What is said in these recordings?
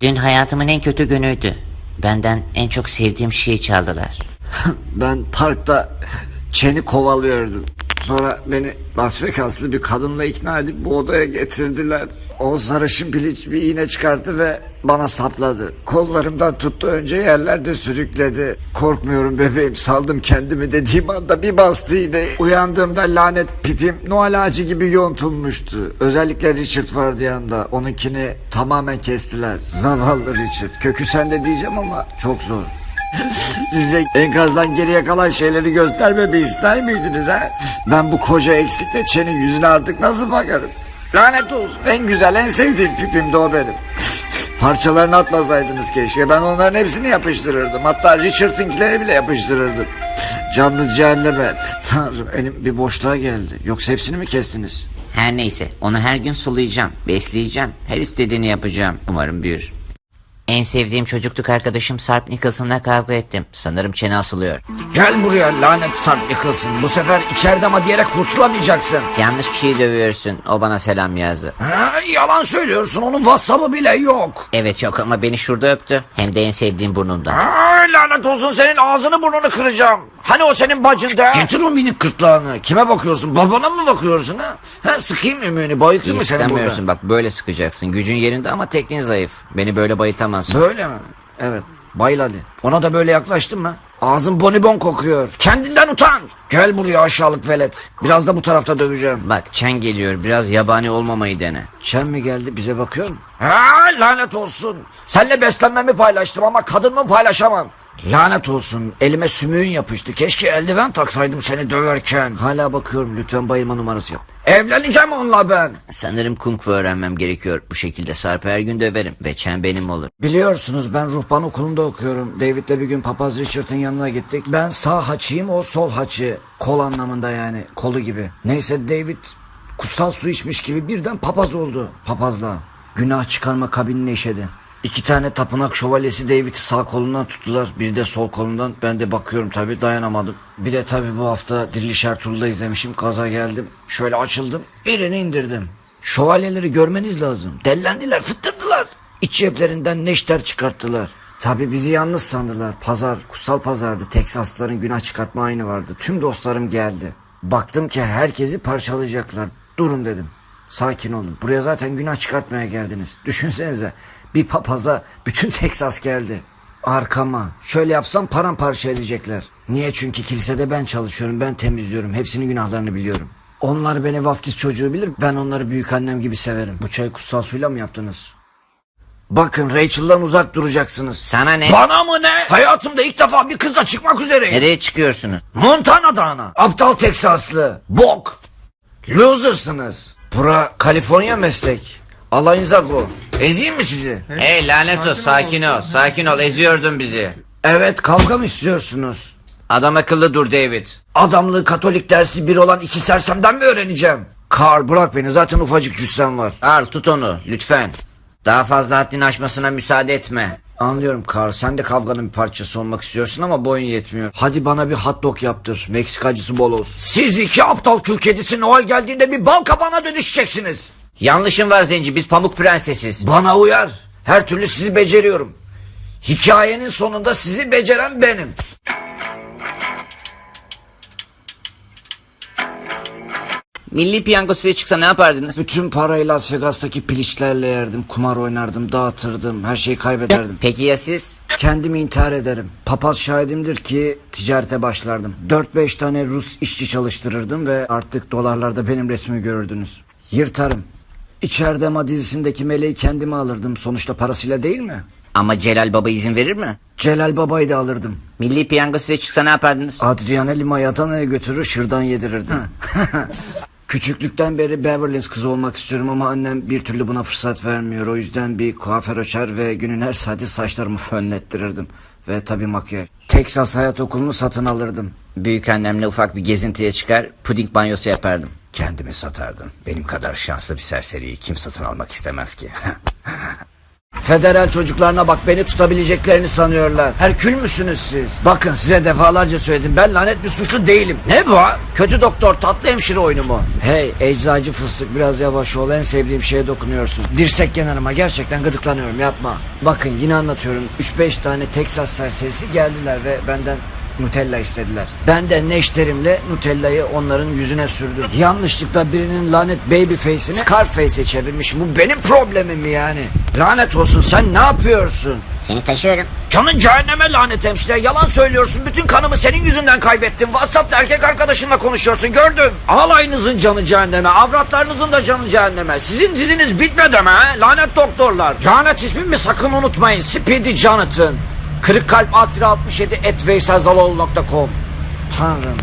Dün hayatımın en kötü günüydü. Benden en çok sevdiğim şeyi çaldılar. Ben parkta Çen'i kovalıyordum. Sonra beni Las Vegaslı bir kadınla ikna edip bu odaya getirdiler. O sarışın piliç bir iğne çıkarttı ve bana sapladı. Kollarımdan tuttu önce yerlerde sürükledi. Korkmuyorum bebeğim saldım kendimi dediğim anda bir bastı iğne. Uyandığımda lanet pipim Noel ağacı gibi yontulmuştu. Özellikle Richard vardı yanında. Onunkini tamamen kestiler. Zavallı Richard. Kökü sende diyeceğim ama çok zor. Size enkazdan geriye kalan şeyleri göstermemi ister miydiniz ha? Ben bu koca eksikle Çen'in yüzüne artık nasıl bakarım? Lanet olsun. En güzel, en sevdiğim pipim de o benim. Parçalarını atmasaydınız keşke. Ben onların hepsini yapıştırırdım. Hatta Richard'ınkileri bile yapıştırırdım. Canlı cehenneme. Tanrım elim bir boşluğa geldi. Yoksa hepsini mi kestiniz? Her neyse onu her gün sulayacağım, besleyeceğim. Her istediğini yapacağım. Umarım büyür. En sevdiğim çocukluk arkadaşım Sarp Nicholson'la kavga ettim. Sanırım çene asılıyor. Gel buraya lanet Sarp Nicholson. Bu sefer içeride ama diyerek kurtulamayacaksın. Yanlış kişiyi dövüyorsun. O bana selam yazdı. Ha, yalan söylüyorsun. Onun WhatsApp'ı bile yok. Evet yok ama beni şurada öptü. Hem de en sevdiğim burnumdan. Ay lanet olsun senin ağzını burnunu kıracağım. Hani o senin bacında? Getir o minik kırtlağını. Kime bakıyorsun? Babana mı bakıyorsun ha? Ha sıkayım ümüğünü bayıltır mı seni burada? İstemiyorsun bak böyle sıkacaksın. Gücün yerinde ama tekniğin zayıf. Beni böyle bayıltamazsın. Böyle mi? Evet. Bayıl hadi. Ona da böyle yaklaştın mı? Ağzın bonibon kokuyor. Kendinden utan. Gel buraya aşağılık velet. Biraz da bu tarafta döveceğim. Bak Çen geliyor biraz yabani olmamayı dene. Çen mi geldi bize bakıyor mu? Ha lanet olsun. Seninle beslenmemi paylaştım ama kadınımı paylaşamam. Lanet olsun. Elime sümüğün yapıştı. Keşke eldiven taksaydım seni döverken. Hala bakıyorum. Lütfen bayılma numarası yap. Evleneceğim onunla ben. Sanırım kung fu öğrenmem gerekiyor. Bu şekilde Sarp'ı her gün döverim ve Çen benim olur. Biliyorsunuz ben ruhban okulunda okuyorum. David'le bir gün papaz Richard'ın yanına gittik. Ben sağ haçıyım o sol haçı. Kol anlamında yani kolu gibi. Neyse David kutsal su içmiş gibi birden papaz oldu. Papazla. Günah çıkarma kabinine işedi. İki tane tapınak şövalyesi David'i sağ kolundan tuttular. Biri de sol kolundan. Ben de bakıyorum tabi dayanamadım. Bir de tabi bu hafta Diriliş Ertuğrul'da izlemişim. Kaza geldim. Şöyle açıldım. Birini indirdim. Şövalyeleri görmeniz lazım. Dellendiler, fıttırdılar. İç ceplerinden neşter çıkarttılar. Tabi bizi yalnız sandılar. Pazar, kutsal pazardı. Teksasların günah çıkartma ayini vardı. Tüm dostlarım geldi. Baktım ki herkesi parçalayacaklar. Durun dedim. Sakin olun. Buraya zaten günah çıkartmaya geldiniz. Düşünsenize bir papaza bütün Teksas geldi. Arkama. Şöyle yapsam paramparça edecekler. Niye? Çünkü kilisede ben çalışıyorum. Ben temizliyorum. Hepsinin günahlarını biliyorum. Onlar beni vaftiz çocuğu bilir. Ben onları büyük annem gibi severim. Bu çayı kutsal suyla mı yaptınız? Bakın Rachel'dan uzak duracaksınız. Sana ne? Bana mı ne? Hayatımda ilk defa bir kızla çıkmak üzereyim. Nereye çıkıyorsunuz? Montana dağına. Aptal Teksaslı. Bok. Losersınız. Bura Kaliforniya meslek. Alayınıza go. Ezeyim mi sizi? Hey lanet ol sakin ol. Sakin ol eziyordun bizi. Evet kavga mı istiyorsunuz? Adam akıllı dur David. Adamlığı Katolik dersi bir olan iki sersemden mi öğreneceğim? Kar bırak beni zaten ufacık cüssem var. Al tut onu lütfen. Daha fazla haddini aşmasına müsaade etme. Anlıyorum Kar sen de kavganın bir parçası olmak istiyorsun ama boyun yetmiyor. Hadi bana bir hot dog yaptır. Meksikacısı bol olsun. Siz iki aptal kül kedisi Noel geldiğinde bir bal kabağına dönüşeceksiniz. Yanlışın var Zenci biz pamuk prensesiz. Bana uyar. Her türlü sizi beceriyorum. Hikayenin sonunda sizi beceren benim. Milli piyango size çıksa ne yapardınız? Bütün parayı Las Vegas'taki piliçlerle yerdim. Kumar oynardım, dağıtırdım. Her şeyi kaybederdim. Peki ya siz? Kendimi intihar ederim. Papaz şahidimdir ki ticarete başlardım. 4-5 tane Rus işçi çalıştırırdım ve artık dolarlarda benim resmimi görürdünüz. Yırtarım. İçeride ama dizisindeki meleği kendime alırdım. Sonuçta parasıyla değil mi? Ama Celal Baba izin verir mi? Celal Baba'yı da alırdım. Milli piyango size çıksa ne yapardınız? Adriana Lima'yı Adana'ya götürür şırdan yedirirdim. Küçüklükten beri Beverly Hills kızı olmak istiyorum ama annem bir türlü buna fırsat vermiyor. O yüzden bir kuaför açar ve günün her saati saçlarımı fönlettirirdim. Ve tabii makyaj. Texas Hayat Okulu'nu satın alırdım. Büyük annemle ufak bir gezintiye çıkar puding banyosu yapardım. Kendimi satardım. Benim kadar şanslı bir serseriyi kim satın almak istemez ki? Federal çocuklarına bak beni tutabileceklerini sanıyorlar. Herkül müsünüz siz? Bakın size defalarca söyledim ben lanet bir suçlu değilim. Ne bu? Kötü doktor tatlı hemşire oyunu mu? Hey eczacı fıstık biraz yavaş ol en sevdiğim şeye dokunuyorsun. Dirsek kenarıma gerçekten gıdıklanıyorum yapma. Bakın yine anlatıyorum 3-5 tane Texas serserisi geldiler ve benden Nutella istediler. Ben de neşterimle Nutella'yı onların yüzüne sürdüm. Yanlışlıkla birinin lanet baby face'ini Scarface'e çevirmişim. Bu benim problemim mi yani? Lanet olsun sen ne yapıyorsun? Seni taşıyorum. Canın cehenneme lanet hemşire. Yalan söylüyorsun. Bütün kanımı senin yüzünden kaybettim. Whatsapp'ta erkek arkadaşınla konuşuyorsun. Gördüm. Alayınızın canı cehenneme. Avratlarınızın da canı cehenneme. Sizin diziniz bitmedi mi he? Lanet doktorlar. Lanet ismimi sakın unutmayın. Speedy Jonathan. Kırık kalp 67 et veyselzaloğlu.com Tanrım.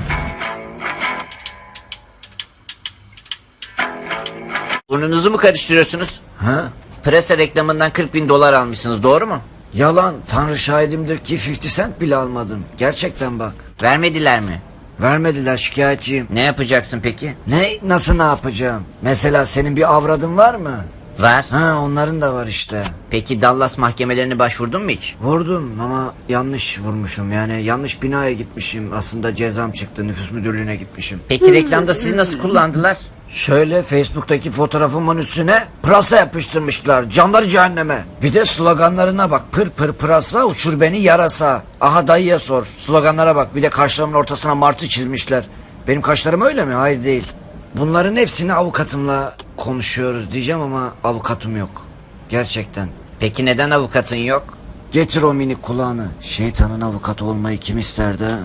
Burnunuzu mu karıştırıyorsunuz? Ha? Presa reklamından 40 bin dolar almışsınız doğru mu? Yalan. Tanrı şahidimdir ki 50 cent bile almadım. Gerçekten bak. Vermediler mi? Vermediler şikayetçiyim. Ne yapacaksın peki? Ne nasıl ne yapacağım? Mesela senin bir avradın var mı? Var. Ha onların da var işte. Peki Dallas mahkemelerine başvurdun mu hiç? Vurdum ama yanlış vurmuşum. Yani yanlış binaya gitmişim. Aslında cezam çıktı. Nüfus müdürlüğüne gitmişim. Peki reklamda sizi nasıl kullandılar? Şöyle Facebook'taki fotoğrafımın üstüne pırasa yapıştırmışlar. Canları cehenneme. Bir de sloganlarına bak. Pır pır pırasa uçur beni yarasa. Aha dayıya sor. Sloganlara bak. Bir de kaşlarımın ortasına martı çizmişler. Benim kaşlarım öyle mi? Hayır değil. Bunların hepsini avukatımla konuşuyoruz diyeceğim ama avukatım yok. Gerçekten. Peki neden avukatın yok? Getir o minik kulağını. Şeytanın avukatı olmayı kim isterdi ha?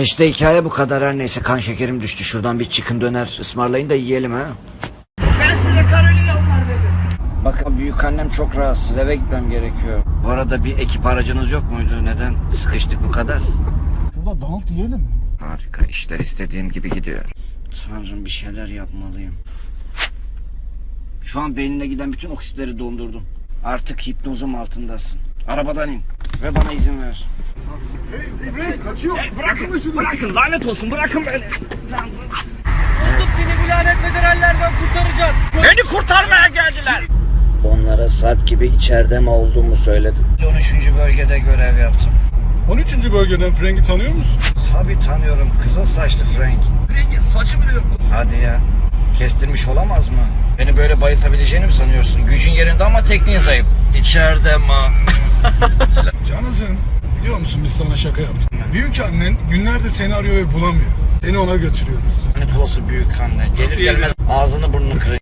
İşte hikaye bu kadar her neyse kan şekerim düştü. Şuradan bir çıkın döner ısmarlayın da yiyelim ha. Ben size Carolina var dedim. Bakın büyük annem çok rahatsız eve gitmem gerekiyor. Bu arada bir ekip aracınız yok muydu? Neden sıkıştık bu kadar? Şurada donut yiyelim. Harika işler istediğim gibi gidiyor. Tanrım bir şeyler yapmalıyım. Şu an beynine giden bütün oksitleri dondurdum. Artık hipnozum altındasın. Arabadan in ve bana izin ver. Hey, kaçıyor. Bırakın, bırakın lanet olsun bırakın beni. Bulduk seni bu lanet federallerden kurtaracağız. Beni kurtarmaya geldiler. Onlara Sarp gibi içeride mi olduğumu söyledim. 13. bölgede görev yaptım. 13. bölgeden Frank'i tanıyor musun? Tabi tanıyorum kızıl saçlı Frank. Frank'in saçı bile yoktu. Hadi ya. Kestirmiş olamaz mı? Beni böyle bayıltabileceğini mi sanıyorsun? Gücün yerinde ama tekniğin zayıf. İçeride mi? Canazın biliyor musun biz sana şaka yaptık. Büyük annen günlerdir seni arıyor ve bulamıyor. Seni ona götürüyoruz. Lanet olası büyük anne. Gelir gelmez ağzını burnunu kıracak.